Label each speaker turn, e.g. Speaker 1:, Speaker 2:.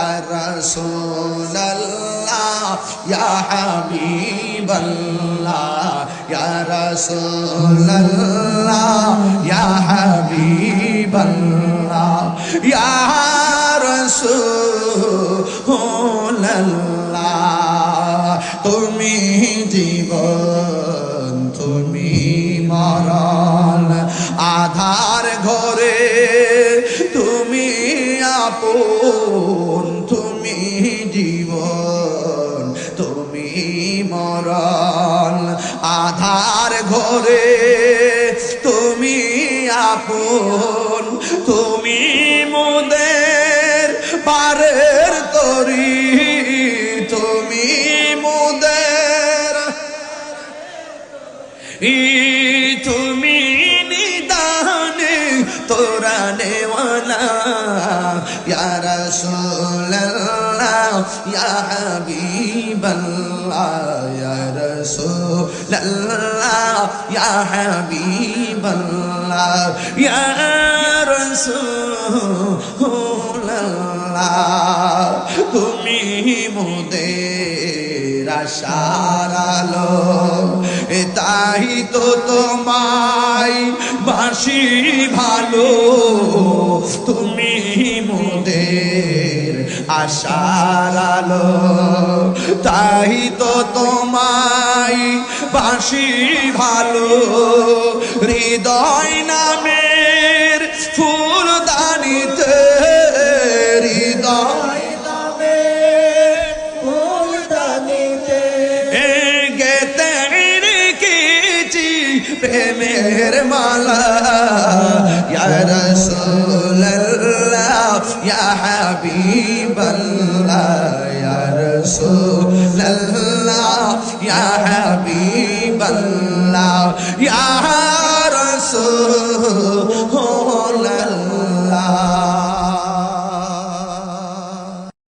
Speaker 1: ইয়া রাসূলাল্লাহ ইয়া হাবিবাল্লাহ ইয়া রাসূলাল্লাহ ইয়া হাবিবাল্লাহ ইয়া রাসূলাল্লাহ তুমি জীবন তুমি মরণ আধার ঘরে তুমি আপন তুমি জীবন, তুমি মরণ। আধার ঘরে তুমি আপন, তুমি মোদের পারের তরি, তুমি মোদের, ই তুমি তোরা নেওয়ালা ইয়া রাসূলুল্লাহ ইয়া হাবিবাল্লাহ ইয়া রাসূলুল্লাহ ইয়া হাবিবাল্লাহ ইয়া রাসূলুল্লাহ তুমি মোদের আশার আলো তাই তো তোমায় বাসি ভালো তুমি মোদের আশার আলো। তাই তো তোমায় বাসি ভালো হৃদয় নামের ফুলদানিতে প্রেমের মালা। রাসূলুল্লাহ ইয়া হাবিবাল্লাহ রাসূলুল্লাহ ইয়া হাবিবাল্লাহ